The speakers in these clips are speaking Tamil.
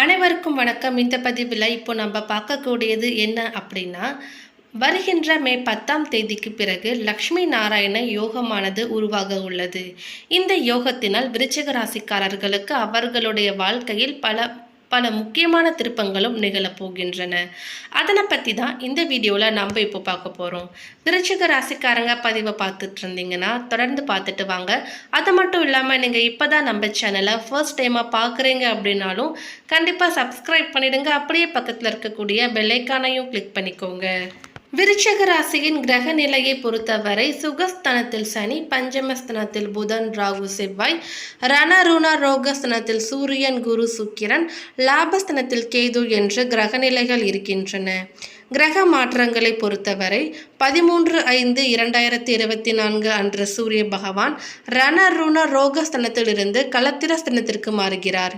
அனைவருக்கும் வணக்கம். இந்த பதிவில் இப்போ நம்ம பார்க்கக்கூடியது என்ன அப்படின்னா வருகின்ற மே பத்தாம் தேதிக்கு பிறகு லக்ஷ்மி நாராயண யோகமானது உருவாக உள்ளது. இந்த யோகத்தினால் விருச்சிக ராசிக்காரர்களுக்கு அவர்களுடைய வாழ்க்கையில் பல பல முக்கியமான திருப்பங்களும் நிகழப்போகின்றன அதனை பற்றி தான் இந்த வீடியோவில் நம்ம இப்போ பார்க்க போகிறோம் விருச்சிக ராசிக்காரங்க பதிவை பார்த்துட்டு இருந்தீங்கன்னா தொடர்ந்து பார்த்துட்டு வாங்க. அது மட்டும் இல்லாமல் நீங்கள் இப்போ தான் நம்ம சேனலை ஃபர்ஸ்ட் டைமாக பார்க்குறீங்க அப்படின்னாலும் கண்டிப்பாக சப்ஸ்கிரைப் பண்ணிவிடுங்க அப்படியே பக்கத்தில் இருக்கக்கூடிய பெல்லைக்கானையும் கிளிக் பண்ணிக்கோங்க. விருச்சக ராசியின் கிரக நிலையை பொறுத்தவரை சுகஸ்தனத்தில் சனி பஞ்சமஸ்தனத்தில் புதன் ராகு செவ்வாய் ரணருண ரோகஸ்தனத்தில் சூரியன் குரு சுக்கிரன் லாபஸ்தனத்தில் கேது என்று கிரக நிலைகள் இருக்கின்றன. கிரக மாற்றங்களை பொறுத்தவரை பதிமூன்று ஐந்து இரண்டாயிரத்தி இருபத்தி நான்கு அன்று சூரிய பகவான் ரணருண ரோகஸ்தனத்திலிருந்து கலத்திரஸ்தனத்திற்கு மாறுகிறார்.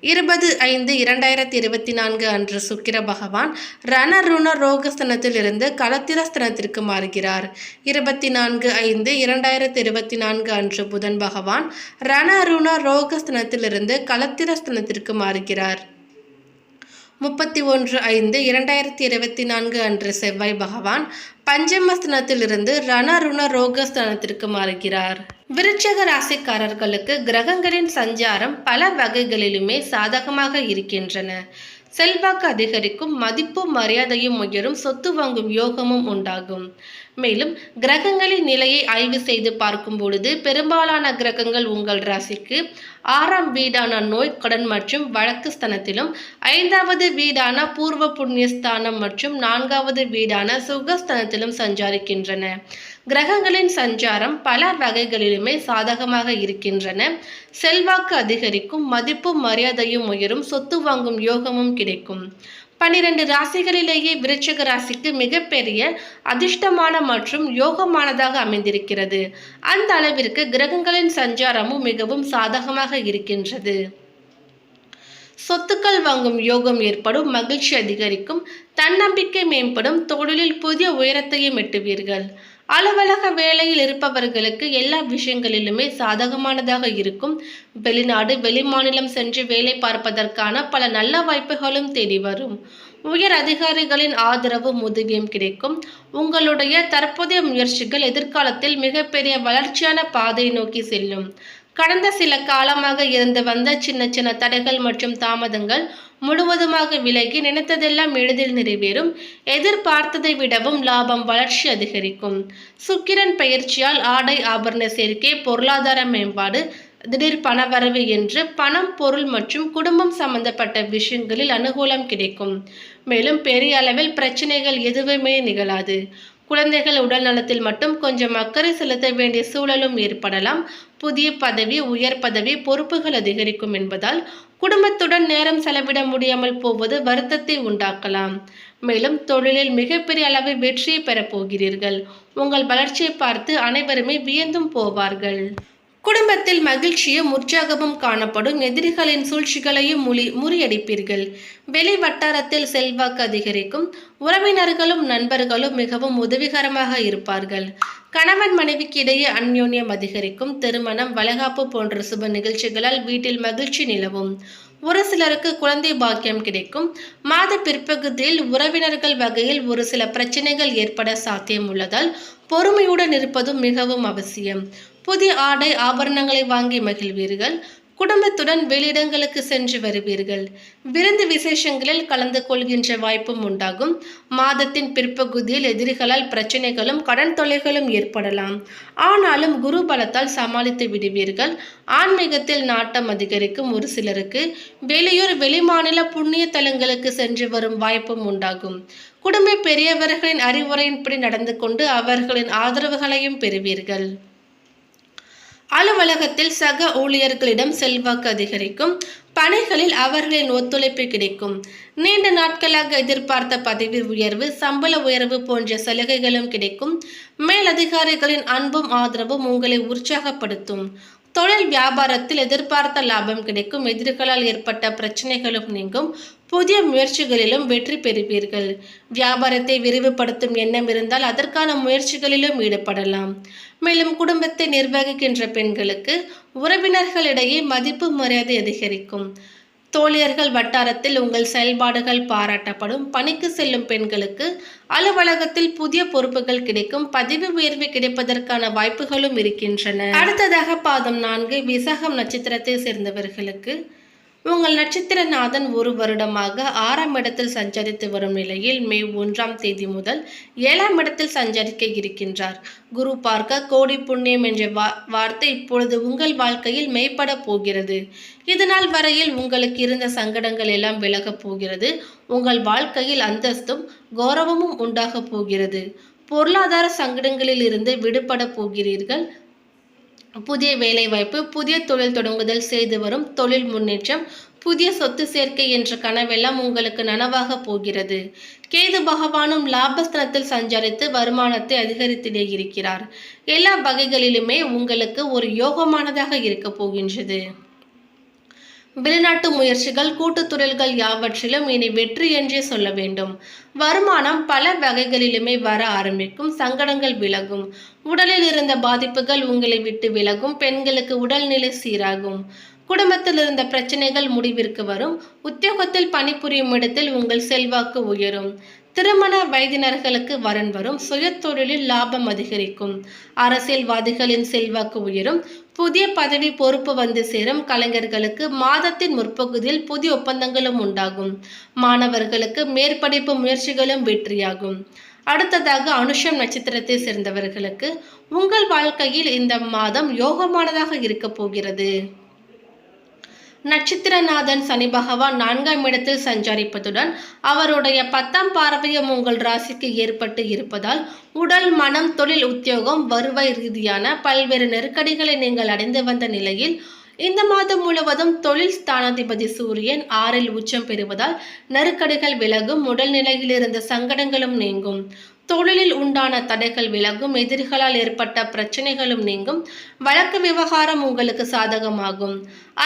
இருபது ஐந்து இரண்டாயிரத்தி இருபத்தி நான்கு அன்று சுக்கிர பகவான் ரணருண ரோகஸ்தனத்திலிருந்து கலத்திரஸ்தனத்திற்கு மாறுகிறார். இருபத்தி நான்கு ஐந்து இரண்டாயிரத்தி இருபத்தி நான்கு அன்று புதன் பகவான் ரணருண ரோகஸ்தனத்திலிருந்து கலத்திரஸ்தனத்திற்கு மாறுகிறார். முப்பத்தி ஒன்று ஐந்து இரண்டாயிரத்தி இருபத்தி நான்கு அன்று செவ்வாய் பகவான் பஞ்சமஸ்தனத்திலிருந்து ரணருண ரோகஸ்தனத்திற்கு மாறுகிறார். விருட்சக ராசிக்காரர்களுக்கு கிரகங்களின் சஞ்சாரம் பல வகைகளிலுமே சாதகமாக இருக்கின்றன. செல்வாக்கு அதிகரிக்கும் மதிப்பும் மரியாதையும் உயரும் சொத்து வாங்கும் யோகமும் உண்டாகும். மேலும் கிரகங்களின் நிலையை ஆய்வு செய்து பார்க்கும் பொழுது பெரும்பாலான கிரகங்கள் உங்கள் ராசிக்கு ஆறாம் வீடான நோய் கடன் மற்றும் வழக்கு ஸ்தனத்திலும் ஐந்தாவது வீடான பூர்வ புண்ணியஸ்தானம் மற்றும் நான்காவது வீடான சுகஸ்தனத்திலும் சஞ்சாரிக்கின்றன. கிரகங்களின் சஞ்சாரம் பல வகைகளிலுமே சாதகமாக இருக்கின்றன. செல்வாக்கு அதிகரிக்கும் மதிப்பும் மரியாதையும் உயரும் சொத்து வாங்கும் யோகமும் கிடைக்கும். பன்னிரண்டு ராசிகளிலேயே விருச்சக ராசிக்கு மிகப்பெரிய அதிர்ஷ்டமான மற்றும் யோகமானதாக அமைந்திருக்கிறது. அந்த அளவிற்கு கிரகங்களின் சஞ்சாரமும் மிகவும் சாதகமாக இருக்கின்றது. சொத்துக்கள் வாங்கும் யோகம் ஏற்படும் மகிழ்ச்சி அதிகரிக்கும் தன்னம்பிக்கை மேம்படும் தொழிலில் புதிய உயரத்தையும் எட்டுவீர்கள். அலுவலக வேலையில் இருப்பவர்களுக்கு எல்லா விஷயங்களிலுமே சாதகமானதாக இருக்கும். வெளிநாடு வெளிமாநிலம் சென்று வேலை பார்ப்பதற்கான பல நல்ல வாய்ப்புகளும் தேடி வரும். உயர் அதிகாரிகளின் ஆதரவு முதுகியும் கிடைக்கும். உங்களுடைய தற்போதைய முயற்சிகள் எதிர்காலத்தில் மிகப்பெரிய வளர்ச்சியான பாதை நோக்கி செல்லும். கடந்த சில காலமாக இருந்து வந்த சின்ன சின்ன தடைகள் மற்றும் தாமதங்கள் முழுவதுமாக விலகி நினைத்ததெல்லாம் எளிதில் நிறைவேறும். எதிர்பார்த்ததை விடவும் லாபம் வளர்ச்சி அதிகரிக்கும். சுக்கிரன் பயிற்சியால் ஆடை ஆபரண சேர்க்கை பொருளாதார மேம்பாடு திடீர் பணவரவு என்று பணம் பொருள் மற்றும் குடும்பம் சம்பந்தப்பட்ட விஷயங்களில் அனுகூலம் கிடைக்கும். மேலும் பெரிய அளவில் பிரச்சனைகள் எதுவுமே நிகழாது. குழந்தைகள் உடல் நலத்தில் மட்டும் கொஞ்சம் அக்கறை செலுத்த வேண்டிய சூழலும் ஏற்படலாம். புதிய பதவி உயர் பதவி பொறுப்புகள் அதிகரிக்கும் என்பதால் குடும்பத்துடன் நேரம் செலவிட முடியாமல் போவது வருத்தத்தை உண்டாக்கலாம். மேலும் தொழிலில் மிகப்பெரிய அளவில் வெற்றியை பெறப் போகிறீர்கள். உங்கள் வளர்ச்சியை பார்த்து அனைவருமே வியந்தும் போவார்கள். குடும்பத்தில் மகிழ்ச்சியும் உற்சாகமும் காணப்படும் எதிரிகளின் சூழ்ச்சிகளையும் முறி முறியடிப்பீர்கள். வெளி வட்டாரத்தில் செல்வாக்கு அதிகரிக்கும். உறவினர்களும் நண்பர்களும் மிகவும் உதவிகரமாக இருப்பார்கள். கணவன் மனைவிக்கு இடையே அந்யோன்யம் அதிகரிக்கும். திருமணம் வளகாப்பு போன்ற சுப நிகழ்ச்சிகளால் வீட்டில் மகிழ்ச்சி நிலவும். ஒரு சிலருக்கு குழந்தை பாக்கியம் கிடைக்கும். மாத பிற்பகுதியில் உறவினர்கள் வகையில் ஒரு சில பிரச்சனைகள் ஏற்பட சாத்தியம் உள்ளதால் பொறுமையுடன் இருப்பதும் மிகவும் அவசியம். புதிய ஆடை ஆபரணங்களை வாங்கி மகிழ்வீர்கள். குடும்பத்துடன் வெளியிடங்களுக்கு சென்று வருவீர்கள். விருந்து விசேஷங்களில் கலந்து கொள்கின்ற வாய்ப்பும் உண்டாகும். மாதத்தின் பிற்பகுதியில் எதிரிகளால் பிரச்சனைகளும் கடன் தொல்லைகளும் ஏற்படலாம். ஆனாலும் குரு பலத்தால் சமாளித்து விடுவீர்கள். ஆன்மீகத்தில் நாட்டம் அதிகரிக்கும் ஒரு சிலருக்கு வெளியூர் வெளிமாநில புண்ணிய தலங்களுக்கு சென்று வரும் வாய்ப்பும் உண்டாகும். குடும்ப பெரியவர்களின் அறிவுரையின்படி நடந்து கொண்டு அவர்களின் ஆதரவுகளையும் பெறுவீர்கள். அலுவலகத்தில் சக ஊழியர்களிடம் செல்வாக்கு அதிகரிக்கும். பணிகளில் அவர்களின் ஒத்துழைப்பு கிடைக்கும். நீண்ட நாட்களாக எதிர்பார்த்த பதவி உயர்வு சம்பள உயர்வு போன்ற சலுகைகளும் கிடைக்கும். மேலதிகாரிகளின் அன்பும் ஆதரவும் உங்களை உற்சாகப்படுத்தும். தொழில் வியாபாரத்தில் எதிர்பார்த்த லாபம் கிடைக்கும். எதிர்களால் ஏற்பட்ட பிரச்சனைகளும் நீங்கும். புதிய முயற்சிகளிலும் வெற்றி பெறுவீர்கள். வியாபாரத்தை விரிவுபடுத்தும் எண்ணம் இருந்தால் அதற்கான முயற்சிகளிலும் ஈடுபடலாம். மேலும் குடும்பத்தை நிர்வகிக்கின்ற பெண்களுக்கு உறவினர்களிடையே மதிப்பு மரியாதை அதிகரிக்கும். தோழியர்கள் வட்டாரத்தில் உங்கள் செயல்பாடுகள் பாராட்டப்படும். பணிக்கு செல்லும் பெண்களுக்கு அலுவலகத்தில் புதிய பொறுப்புகள் கிடைக்கும். பதிவு உயர்வு கிடைப்பதற்கான வாய்ப்புகளும் இருக்கின்றன. அடுத்ததாக பாதம் நான்கு விசாகம் நட்சத்திரத்தை சேர்ந்தவர்களுக்கு உங்கள் நட்சத்திரநாதன் ஒரு வருடமாக ஆறாம் இடத்தில் சஞ்சரித்து வரும் நிலையில் மே ஒன்றாம் தேதி முதல் ஏழாம் இடத்தில் சஞ்சரிக்க இருக்கின்றார். குரு பார்க்க கோடி புண்ணியம் என்ற வா வார்த்தை இப்பொழுது உங்கள் வாழ்க்கையில் மேம்பட போகிறது. இதனால் வரையில் உங்களுக்கு இருந்த சங்கடங்கள் எல்லாம் விலகப் போகிறது. உங்கள் வாழ்க்கையில் அந்தஸ்தும் கௌரவமும் உண்டாகப் போகிறது. பொருளாதார சங்கடங்களில் இருந்து விடுபட போகிறீர்கள். புதிய வேலைவாய்ப்பு புதிய தொழில் தொடங்குதல் செய்து வரும் தொழில் முன்னேற்றம் புதிய சொத்து சேர்க்கை என்ற கனவெல்லாம் உங்களுக்கு நனவாக போகிறது. கேது பகவானும் லாபஸ்தனத்தில் சஞ்சரித்து வருமானத்தை அதிகரித்திடே இருக்கிறார். எல்லா வகைகளிலுமே உங்களுக்கு ஒரு யோகமானதாக இருக்க போகின்றது. வெளிநாட்டு முயற்சிகள் கூட்டுத் தொழில்கள் யாவற்றிலும் இனி வெற்றி என்றே சொல்ல வேண்டும். வருமானம் பல வகைகளிலுமே வர ஆரம்பிக்கும். சங்கடங்கள் விலகும். உடலில் இருந்த பாதிப்புகள் உங்களை விட்டு விலகும். பெண்களுக்கு உடல்நிலை சீராகும். குடும்பத்தில் இருந்த பிரச்சனைகள் முடிவிற்கு வரும். உத்தியோகத்தில் பணிபுரியும் இடத்தில் உங்கள் செல்வாக்கு உயரும். திருமண வயதினர்களுக்கு வரன் வரும். சுயதொழிலில் லாபம் அதிகரிக்கும். அரசியல்வாதிகளின் செல்வாக்கு உயரும். புதிய பதவி பொறுப்பு வந்து சேரும். கலைஞர்களுக்கு மாதத்தின் முற்பகுதியில் புதிய ஒப்பந்தங்களும் உண்டாகும். மாணவர்களுக்கு மேற்படிப்பு முயற்சிகளும் வெற்றியாகும். அடுத்ததாக அனுஷம் நட்சத்திரத்தை சேர்ந்தவர்களுக்கு உங்கள் வாழ்க்கையில் இந்த மாதம் யோகமானதாக இருக்க போகிறது. நட்சத்திரநாதன் சனி பகவான் நான்காம் இடத்தில் சஞ்சரிப்பதுடன் அவருடைய பத்தாம் பார்வையும் உங்கள் ராசிக்கு ஏற்பட்டு இருப்பதால் உடல் மனம் தொழில் உத்தியோகம் வருவாய் ரீதியான பல்வேறு நெருக்கடிகளை நீங்கள் அடைந்து வந்த நிலையில் இந்த மாதம் முழுவதும் தொழில் ஸ்தானாதிபதி சூரியன் ஆறில் உச்சம் பெறுவதால் நெருக்கடிகள் விலகும் உடல்நிலையில் இருந்த சங்கடங்களும் நீங்கும். தொழிலில் உண்டான தடைகள் விலகும் எதிரிகளால் ஏற்பட்ட பிரச்சனைகளும் நீங்கும். வழக்கு விவகாரம் உங்களுக்கு சாதகமாகும்.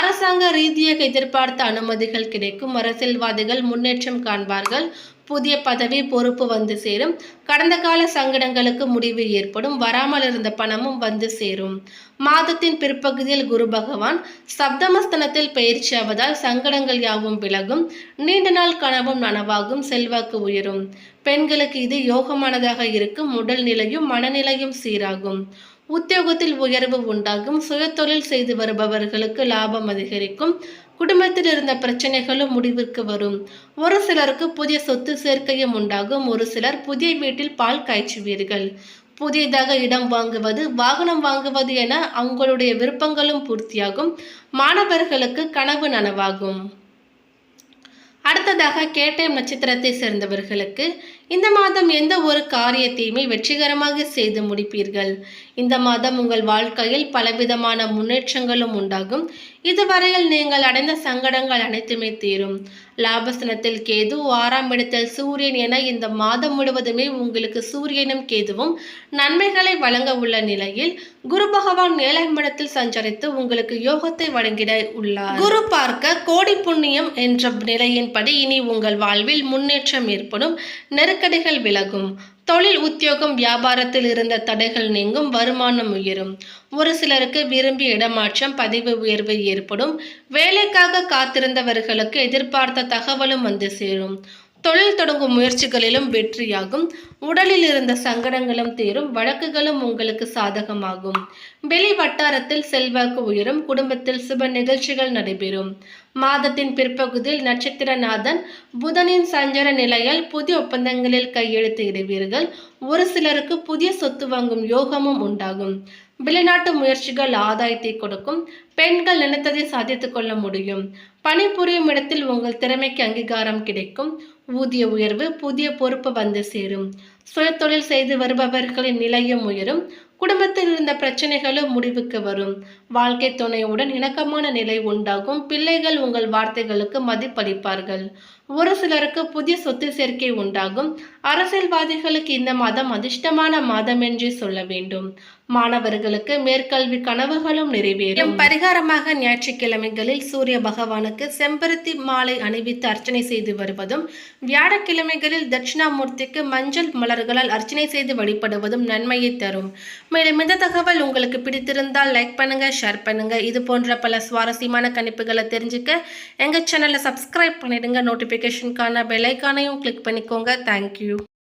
அரசாங்க ரீதியாக எதிர்பார்த்த அனுமதிகள் கிடைக்கும். அரசியல்வாதிகள் முன்னேற்றம் காண்பார்கள். புதிய பதவி பொறுப்பு வந்து சேரும். கடந்த கால சங்கடங்களுக்கு முடிவு ஏற்படும். வராமல் இருந்த பணமும் வந்து சேரும். மாதத்தின் பிற்பகுதியில் குரு பகவான் சப்தமஸ்தனத்தில் பயிற்சியாவதால் சங்கடங்கள் யாவும் விலகும். நீண்ட நாள் கனவும் நனவாகும். செல்வாக்கு உயரும். பெண்களுக்கு இது யோகமானதாக இருக்கும். உடல் நிலையும் மனநிலையும் சீராகும். உத்தியோகத்தில் உயர்வு உண்டாகும். சுயத்தொழில் செய்து வருபவர்களுக்கு லாபம் அதிகரிக்கும். குடும்பத்தில் இருந்த பிரச்சனைகளும் முடிவிற்கு வரும். ஒரு சிலருக்கு புதிய சொத்து சேர்க்கையும் உண்டாகும். ஒரு சிலர் புதிய வீட்டில் பால் காய்ச்சுவீர்கள். புதியதாக இடம் வாங்குவது வாகனம் வாங்குவது என அவங்களுடைய விருப்பங்களும் பூர்த்தியாகும். மாணவர்களுக்கு கனவு நனவாகும். அடுத்ததாக கேட்டயம் நட்சத்திரத்தை சேர்ந்தவர்களுக்கு இந்த மாதம் எந்த ஒரு காரியத்தையுமே வெற்றிகரமாக செய்து முடிப்பீர்கள். இந்த மாதம் உங்கள் வாழ்க்கையில் பலவிதமான முன்னேற்றங்களும் உண்டாகும். இதுவரையில் நீங்கள் அடைந்த சங்கடங்கள் அனைத்துமே தீரும். லாபஸ்தனத்தில் கேது ஆறாம் இடத்தில் சூரியன் என இந்த மாதம் முழுவதுமே உங்களுக்கு சூரியனும் கேதுவும் நன்மைகளை வழங்க உள்ள நிலையில் குரு பகவான் ஏழாம் இடத்தில் சஞ்சரித்து உங்களுக்கு யோகத்தை வழங்கிட உள்ளார். குரு பார்க்க கோடி புண்ணியம் என்ற நிலையின்படி இனி உங்கள் வாழ்வில் முன்னேற்றம் ஏற்படும். நெருக்க நெருக்கடிகள் விலகும். தொழில் உத்தியோகம் வியாபாரத்தில் இருந்த தடைகள் நீங்கும் வருமானம் உயரும். ஒரு சிலருக்கு விரும்பி இடமாற்றம் பதிவு உயர்வு ஏற்படும். வேலைக்காக காத்திருந்தவர்களுக்கு எதிர்பார்த்த தகவலும் வந்து சேரும். தொழில் தொடங்கும் முயற்சிகளிலும் வெற்றியாகும். உடலில் இருந்த சங்கடங்களும் தீரும். வழக்குகளும் உங்களுக்கு சாதகமாகும். வெளி வட்டாரத்தில் செல்வாக்கு உயரும். குடும்பத்தில் சுப நிகழ்ச்சிகள் நடைபெறும். மாதத்தின் பிற்பகுதியில் நட்சத்திரநாதன் புதனின் சஞ்சர நிலையால் புதிய ஒப்பந்தங்களில் கையெழுத்து இடுவீர்கள். ஒரு சிலருக்கு புதிய சொத்து வாங்கும் யோகமும் உண்டாகும். வெளிநாட்டு முயற்சிகள் ஆதாயத்தை கொடுக்கும். பெண்கள் நினைத்ததை சாதித்துக் கொள்ள முடியும். பணிபுரியும் இடத்தில் உங்கள் திறமைக்கு அங்கீகாரம் கிடைக்கும். ஊதிய உயர்வு புதிய பொறுப்பு வந்து சேரும். சுயத்தொழில் செய்து வருபவர்களின் நிலையும் உயரும். குடும்பத்தில் இருந்த பிரச்சனைகளும் முடிவுக்கு வரும். வாழ்க்கை துணையுடன் இணக்கமான நிலை உண்டாகும். பிள்ளைகள் உங்கள் வார்த்தைகளுக்கு மதிப்பளிப்பார்கள். ஒரு சிலருக்கு புதிய சொத்து சேர்க்கை உண்டாகும். அரசியல்வாதிகளுக்கு இந்த மாதம் அதிர்ஷ்டமான மாதம் என்றே சொல்ல வேண்டும். மாணவர்களுக்கு மேற்கல்வி கனவுகளும் நிறைவேறும். பரிகாரமாக ஞாயிற்றுக்கிழமைகளில் சூரிய பகவானுக்கு பகவானுக்கு செம்பருத்தி மாலை அணிவித்து அர்ச்சனை செய்து வருவதும் வியாழக்கிழமைகளில் தட்சிணாமூர்த்திக்கு மஞ்சள் மலர்களால் அர்ச்சனை செய்து வழிபடுவதும் நன்மையை தரும். மேலும் இந்த தகவல் உங்களுக்கு பிடித்திருந்தால் லைக் பண்ணுங்க ஷேர் பண்ணுங்க. இது போன்ற பல சுவாரஸ்யமான கணிப்புகளை தெரிஞ்சுக்க எங்கள் சேனலை சப்ஸ்கிரைப் பண்ணிடுங்க. நோட்டிஃபிகேஷனுக்கான பெல் ஐக்கானையும் கிளிக் பண்ணிக்கோங்க. Thank you